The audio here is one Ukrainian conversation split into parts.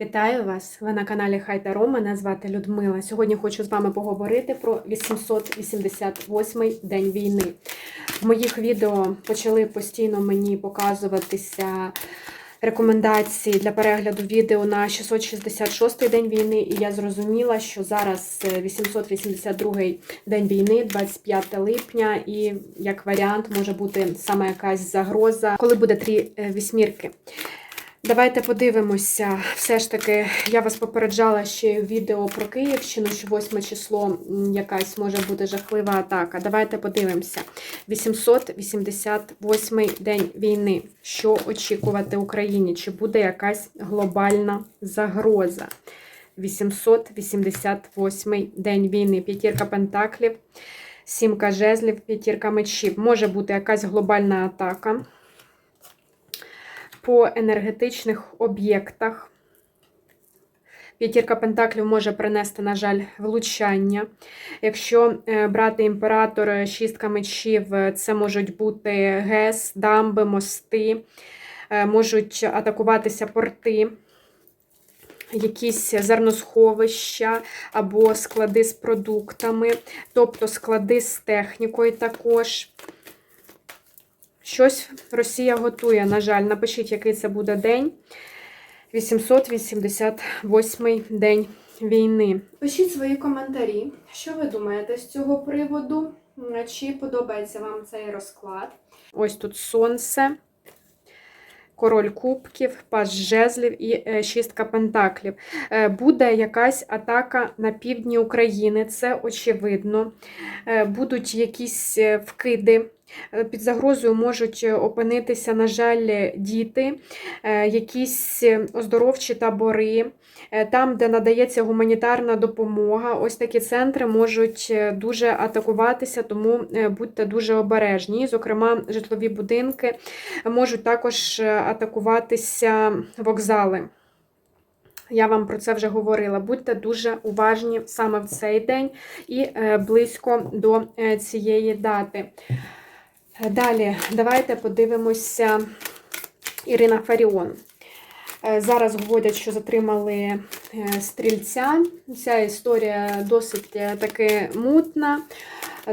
Вітаю вас! Ви на каналі Хай Таро. Мене звати Людмила. Сьогодні хочу з вами поговорити про 888-й день війни. В моїх відео почали постійно мені показуватися рекомендації для перегляду відео на 666-й день війни, і я зрозуміла, що зараз 882-й день війни, 25 липня, і як варіант може бути саме якась загроза, коли буде три е, вісьмірки. Давайте подивимося. Все ж таки, я вас попереджала ще відео про Київщину, що 8 число якась може бути жахлива атака. Давайте подивимося. 888 день війни. Що очікувати Україні? Чи буде якась глобальна загроза? 888 день війни. П'ятірка пентаклів, сімка жезлів, п'ятірка мечів. Може бути якась глобальна атака по енергетичних об'єктах. П'ятірка пентаклів може принести, на жаль, влучання. Якщо е, брати імператор, е, шістка мечів, е, це можуть бути ГЕС, дамби, мости, можуть атакуватися порти, якісь зерносховища або склади з продуктами, тобто склади з технікою також. Щось Росія готує, на жаль, напишіть, який це буде день. 888 день війни. Пишіть свої коментарі, що ви думаєте з цього приводу, чи подобається вам цей розклад. Ось тут сонце, король кубків, пас жезлів і е, шістка пентаклів. Е, Буде якась атака на півдні України, це очевидно. Е, Будуть якісь вкиди. Е, Під загрозою можуть е, опинитися, на жаль, діти, е, якісь оздоровчі табори, там, де надається гуманітарна допомога. Ось такі центри можуть дуже атакуватися, тому будьте дуже обережні. Зокрема, житлові будинки можуть також атакуватися вокзали. Я вам про це вже говорила. Будьте дуже уважні саме в цей день і близько до цієї дати. Далі, давайте подивимося Ірина Фаріон. Е, Зараз говорять, що затримали е, стрільця. Ця історія досить е, таки мутна.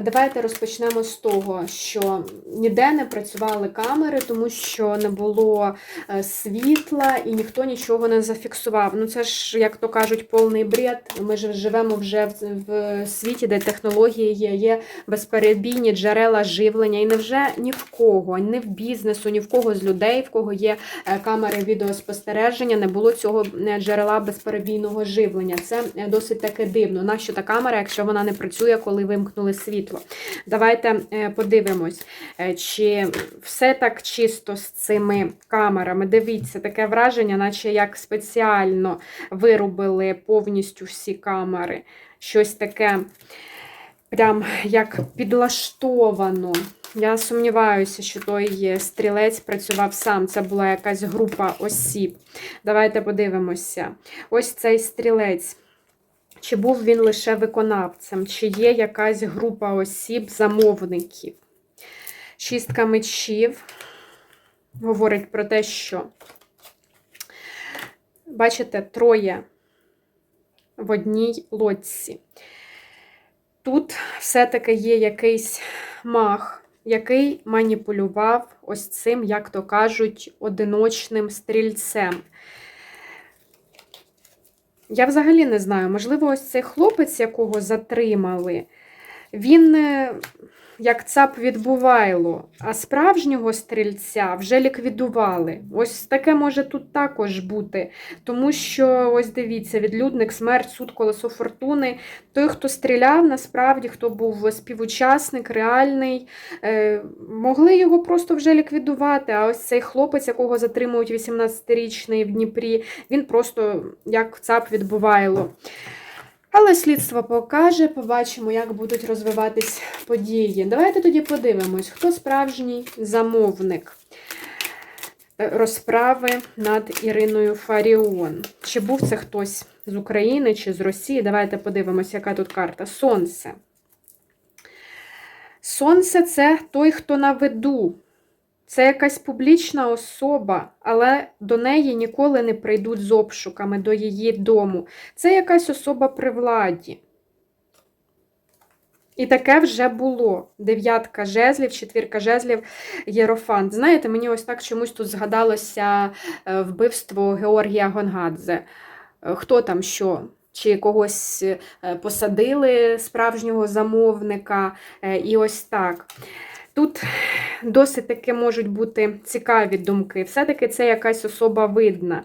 Давайте розпочнемо з того, що ніде не працювали камери, тому що не було е, світла і ніхто нічого не зафіксував. Ну це ж, як то кажуть, повний бред. Ми ж живемо вже в, світі, де технології є, є безперебійні джерела живлення. І невже ні в кого, ні в бізнесу, ні в кого з людей, в кого є е, камери відеоспостереження, не було цього е, джерела безперебійного живлення. Це досить таки дивно. Нащо та камера, якщо вона не працює, коли вимкнули світло? Давайте е, подивимось, е, чи все так чисто з цими камерами. Дивіться, таке враження, наче як спеціально вирубили повністю всі камери. Щось таке, прям як підлаштовано. Я сумніваюся, що той стрілець працював сам. Це була якась група осіб. Давайте подивимося. Ось цей стрілець. Чи був він лише виконавцем, чи є якась група осіб, замовників? Шістка мечів говорить про те, що, бачите, троє в одній лодці. Тут все-таки є якийсь мах, який маніпулював ось цим, як то кажуть, одиночним стрільцем. Я взагалі не знаю, можливо, ось цей хлопець, якого затримали, він е, як цап відбувайло, а справжнього стрільця вже ліквідували. Ось таке може тут також бути. Тому що, ось дивіться, відлюдник, смерть, суд, колесо фортуни. Той, хто стріляв, насправді, хто був співучасник, реальний, е, могли його просто вже ліквідувати. А ось цей хлопець, якого затримують 18-річний в Дніпрі, він просто як цап відбувайло. Але слідство покаже, побачимо, як будуть розвиватись події. Давайте тоді подивимось, хто справжній замовник е, розправи над Іриною Фаріон. Чи був це хтось з України чи з Росії? Давайте подивимось, яка тут карта. Сонце. Сонце це той, хто на виду. Це якась публічна особа, але до неї ніколи не прийдуть з обшуками до її дому. Це якась особа при владі. І таке вже було. Дев'ятка жезлів, четвірка жезлів, єрофант. Знаєте, мені ось так чомусь тут згадалося е, вбивство Георгія Гонгадзе. Е, Хто там що? Чи когось е, посадили справжнього замовника, і ось так. Тут досить таки можуть бути цікаві думки. Все-таки це якась особа видна.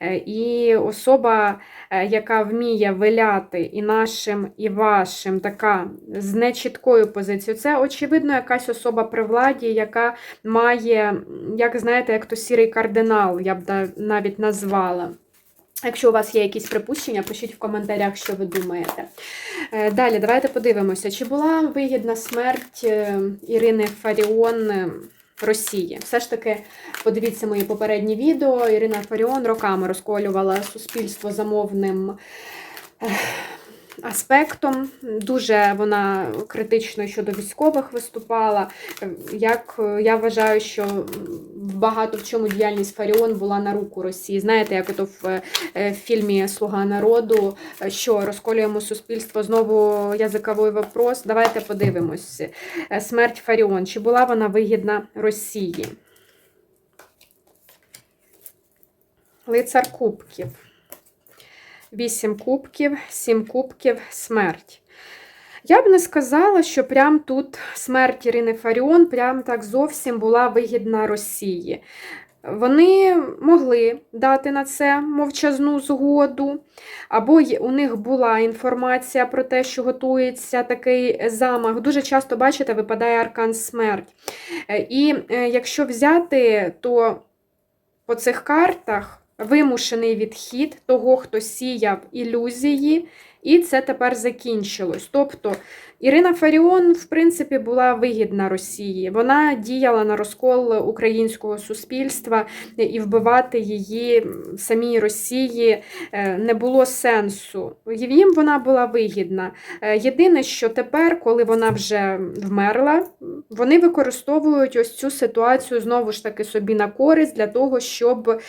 Е, І особа, е, яка вміє виляти і нашим, і вашим, така з нечіткою позицією. Це, очевидно, якась особа при владі, яка має, як знаєте, як то сірий кардинал, я б навіть назвала. Якщо у вас є якісь припущення, пишіть в коментарях, що ви думаєте. Е, Далі, давайте подивимося, чи була вигідна смерть е, Ірини Фаріон е, Росії. Все ж таки, подивіться мої попередні відео. Ірина Фаріон роками розколювала суспільство замовним аспектом. Дуже вона критично щодо військових виступала. Як е, я вважаю, що багато в чому діяльність Фаріон була на руку Росії. Знаєте, як ото в е, фільмі Слуга народу, е, що розколюємо суспільство знову язиковий вопрос. Давайте подивимось. Смерть Фаріон. Чи була вона вигідна Росії? Лицар кубків. Вісім кубків, сім кубків, смерть. Я б не сказала, що прям тут смерть Ірини Фаріон прям так зовсім була вигідна Росії. Вони могли дати на це мовчазну згоду, або у них була інформація про те, що готується такий замах. Дуже часто, бачите, випадає аркан смерть. Е, І е, якщо взяти, то по цих картах вимушений відхід того, хто сіяв ілюзії, і це тепер закінчилось. Тобто Ірина Фаріон, в принципі, була вигідна Росії. Вона діяла на розкол українського суспільства, і вбивати її в самій Росії е, не було сенсу. Їм вона була вигідна. Е, Єдине, що тепер, коли вона вже вмерла, вони використовують ось цю ситуацію знову ж таки собі на користь для того, щоб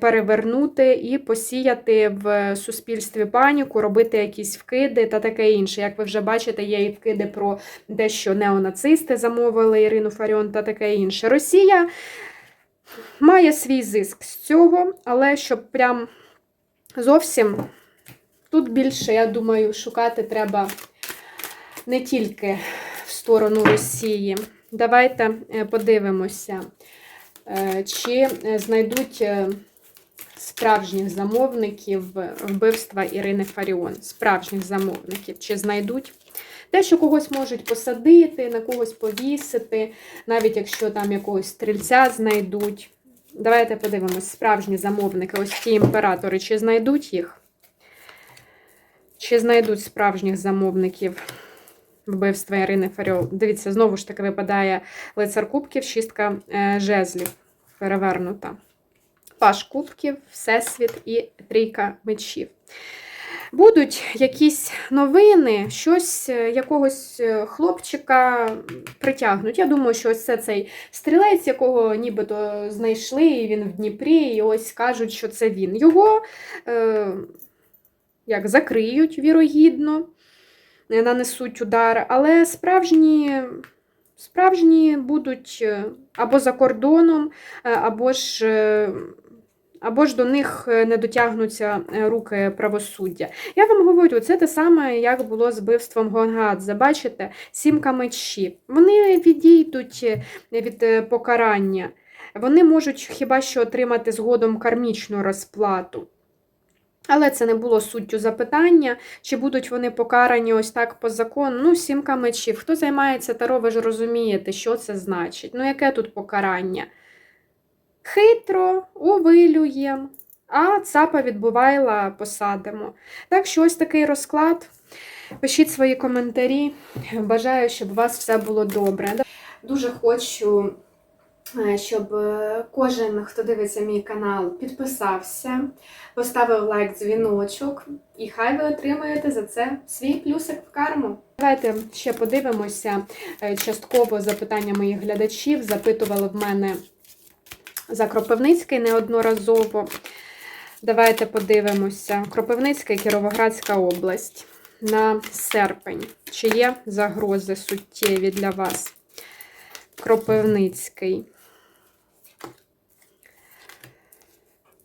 перевернути і посіяти в суспільстві паніку, робити якісь вкиди та таке інше. Як ви вже бачите, є і вкиди про те, що неонацисти замовили Ірину Фаріон та таке інше. Росія має свій зиск з цього, але щоб прям зовсім тут більше, я думаю, шукати треба не тільки в сторону Росії. Давайте е, подивимося, е, чи е, знайдуть справжніх замовників вбивства Ірини Фаріон. Справжніх замовників, чи знайдуть. Те, що когось можуть посадити, на когось повісити, навіть якщо там якогось стрільця знайдуть. Давайте подивимось, справжні замовники, ось ті імператори, чи знайдуть їх? Чи знайдуть справжніх замовників вбивства Ірини Фаріон? Дивіться, знову ж таки випадає лицар кубків, шістка е, жезлів перевернута. Паш кубків, Всесвіт і трійка мечів. Будуть якісь новини, щось е, якогось е, хлопчика притягнуть. Я думаю, що ось це цей стрілець, якого нібито знайшли, і він в Дніпрі, і ось кажуть, що це він. Його е, як закриють, вірогідно, е, нанесуть удар, але справжні. Справжні будуть або за кордоном, або ж або ж до них е, не дотягнуться е, руки правосуддя. Я вам говорю, це те саме, як було з вбивством Гонгадзе. Бачите, сімка мечів. Вони відійдуть е, від покарання. Вони можуть хіба що отримати згодом кармічну розплату. Але це не було суттю запитання, чи будуть вони покарані ось так по закону. Ну, сімка мечів. Хто займається таро, ви ж розумієте, що це значить. Ну, яке тут покарання? Хитро, увилюєм, а цапа відбувайла посадимо. Так що ось такий розклад. Пишіть свої коментарі. Бажаю, щоб у вас все було добре. Дуже хочу, е, щоб е, кожен, хто дивиться мій канал, підписався, поставив лайк, дзвіночок, і хай ви отримаєте за це свій плюсик в карму. Давайте ще подивимося е, частково запитання моїх глядачів. Запитували в мене за Кропивницький неодноразово. Давайте подивимося. Кропивницька і Кіровоградська область на серпень. Чи є загрози суттєві для вас? Кропивницький.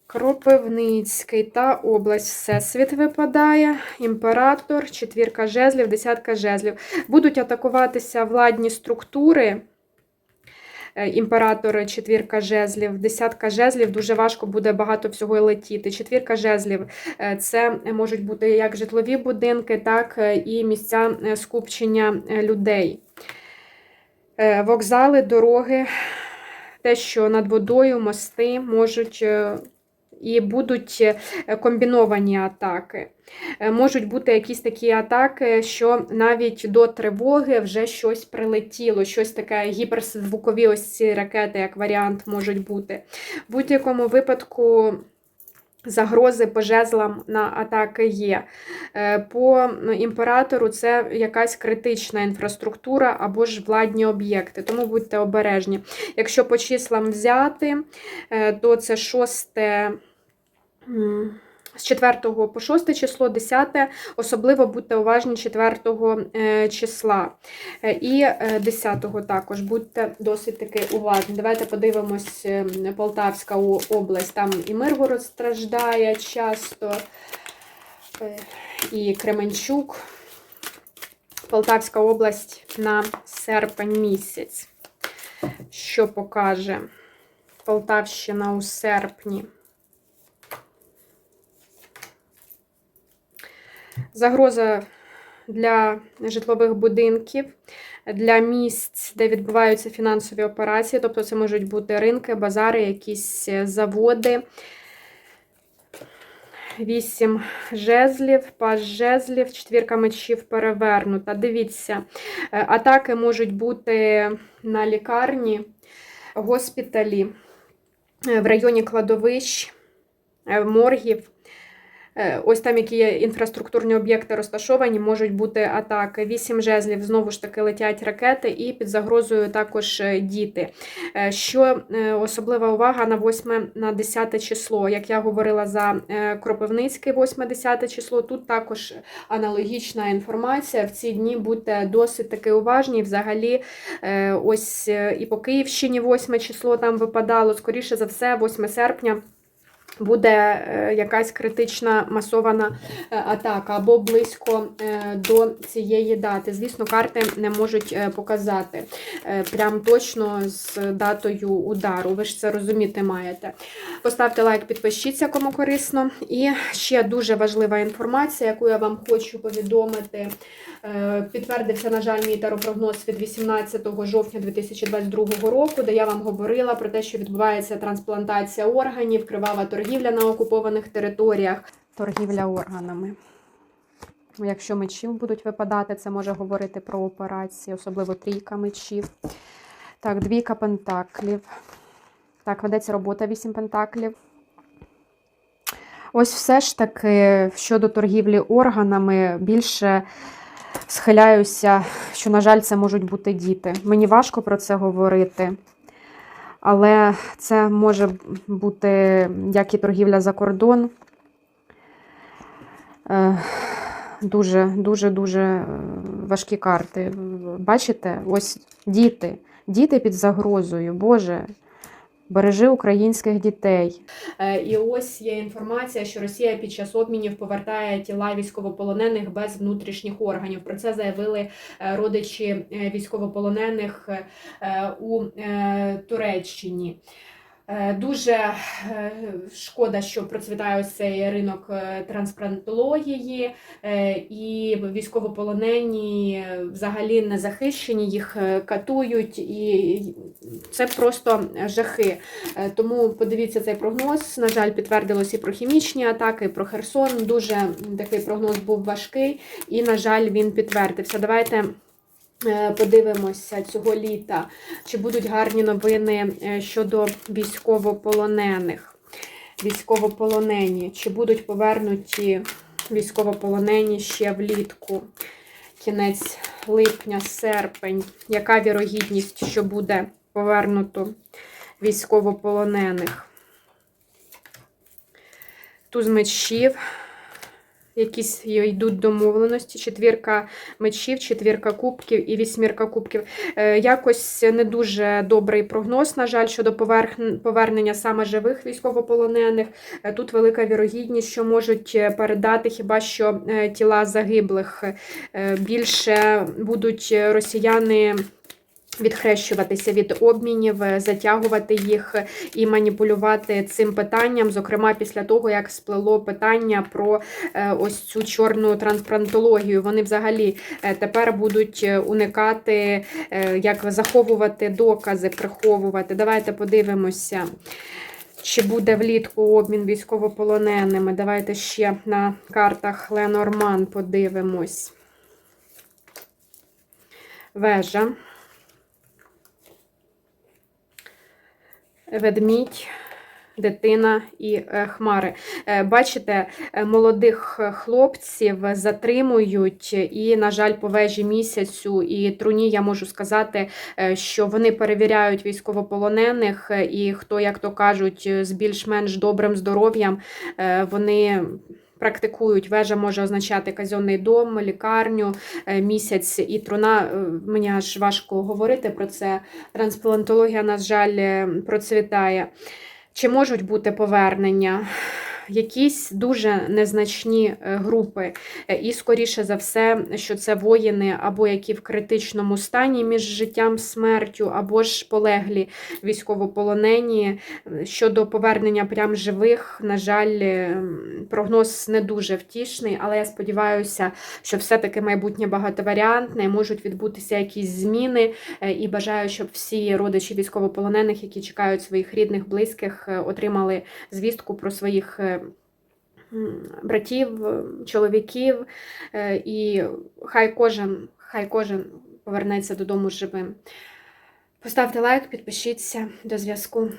Кропивницький та область Всесвіт випадає. Імператор, четвірка жезлів, десятка жезлів. Будуть атакуватися владні структури. Е, Імператор, четвірка жезлів, десятка жезлів, дуже важко буде багато всього летіти. Четвірка жезлів е, це можуть бути як житлові будинки, так е, і місця е, скупчення е, людей. Е, Вокзали, дороги, те, що над водою, мости можуть е, і будуть е, комбіновані атаки. Е, Можуть бути якісь такі атаки, що навіть до тривоги вже щось прилетіло, щось таке гіперзвукові ось ці ракети, як варіант, можуть бути. В будь-якому випадку. Загрози по жезлам на атаки є. Е, По імператору це якась критична інфраструктура або ж владні об'єкти, тому будьте обережні. Якщо по числам взяти, то це шосте. З 4 по 6 число, 10, особливо будьте уважні 4 е, числа. Е, І е, 10 також будьте досить таки уважні. Давайте подивимось е, Полтавська область. Там і Миргород страждає часто, е, і Кременчук. Полтавська область на серпень місяць. Що покаже Полтавщина у серпні? Загроза для житлових будинків, для місць, де відбуваються фінансові операції, тобто це можуть бути ринки, базари, якісь е, заводи. Вісім жезлів, паж жезлів, четвірка мечів перевернута. Дивіться, е, атаки можуть бути на лікарні, госпіталі, е, в районі кладовищ, моргів. Е, Ось там, які є інфраструктурні об'єкти розташовані, можуть бути атаки. Вісім жезлів знову ж таки летять ракети, і під загрозою також е, діти. Е, Що особлива увага на 8 на 10 число. Як я говорила за е, Кропивницький, 8-10 число, тут також аналогічна інформація. В ці дні будьте досить таки уважні. Взагалі, ось і по Київщині 8 число там випадало, скоріше за все, 8 серпня буде е, якась критична масована е, атака або близько е, до цієї дати. Звісно, карти не можуть показати прям точно з датою удару. Ви ж це розуміти маєте. Поставте лайк, підпишіться, кому корисно. І ще дуже важлива інформація, яку я вам хочу повідомити. Е, Підтвердився, на жаль, мій таропрогноз від 18 жовтня 2022 року, де я вам говорила про те, що відбувається трансплантація органів, кривава торгівля на окупованих територіях, торгівля органами. Якщо мечів будуть випадати, це може говорити про операції, особливо трійка мечів. Так, двійка пентаклів. Так, ведеться робота 8 пентаклів. Ось все ж таки щодо торгівлі органами більше схиляюся, що, на жаль, це можуть бути діти. Мені важко про це говорити, але це може бути як і торгівля за кордон. Е, Дуже, дуже, дуже е, важкі карти. Бачите, ось діти, діти під загрозою. Боже, бережи українських дітей. Е, І ось є інформація, що Росія під час обмінів повертає тіла військовополонених без внутрішніх органів. Про це заявили е, родичі е, військовополонених у Туреччині. Е, Дуже е, шкода, що процвітає цей ринок е, трансплантології, і військовополонені взагалі не захищені, їх катують, і це просто жахи. Тому подивіться цей прогноз. На жаль, підтвердилось і про хімічні атаки, і про Херсон. Дуже такий прогноз був важкий, і, на жаль, він підтвердився. Давайте. Е, Подивимося цього літа, чи будуть гарні новини е, щодо військовополонених. Військовополонені, чи будуть повернуті військовополонені ще влітку, кінець липня, серпень. Яка вірогідність, що буде повернуто військовополонених. Туз мечів. Якісь йдуть домовленості, четвірка мечів, четвірка кубків і вісьмірка кубків. Е, Якось не дуже добрий прогноз, на жаль, щодо поверх- повернення саме живих військовополонених. Е, Тут велика вірогідність, що можуть е, передати хіба що тіла загиблих. Більше будуть росіяни. Відхрещуватися від обмінів, е, затягувати їх і маніпулювати цим питанням, зокрема після того, як сплело питання про е, ось цю чорну трансплантологію. Вони взагалі е, тепер будуть уникати, як заховувати докази, приховувати. Давайте подивимося. Чи буде влітку обмін військовополоненими? Давайте ще на картах Ленорман подивимось. Вежа. Ведмідь, дитина і е, хмари. Е, Бачите, е, молодих хлопців затримують, і, на жаль, по вежі місяцю і труні я можу сказати, що вони перевіряють військовополонених, і хто, як то кажуть, з більш-менш добрим здоров'ям, вони. Практикують вежа може означати казенний дом, лікарню, е, місяць і труна. е, Мені аж важко говорити про це. Трансплантологія, на жаль, е, процвітає. Чи можуть бути повернення? Якісь дуже незначні е, групи, Е, і скоріше за все, що це воїни або які в критичному стані між життям смертю, або ж полеглі військовополонені. Е, Щодо повернення прям живих, на жаль, прогноз не дуже втішний, але я сподіваюся, що все-таки майбутнє багатоваріантне, можуть відбутися якісь зміни. І бажаю, щоб всі родичі військовополонених, які чекають своїх рідних, близьких, отримали звістку про своїх братів, чоловіків. Е, І хай кожен, хай кожен повернеться додому живим. Поставте лайк, підпишіться до зв'язку.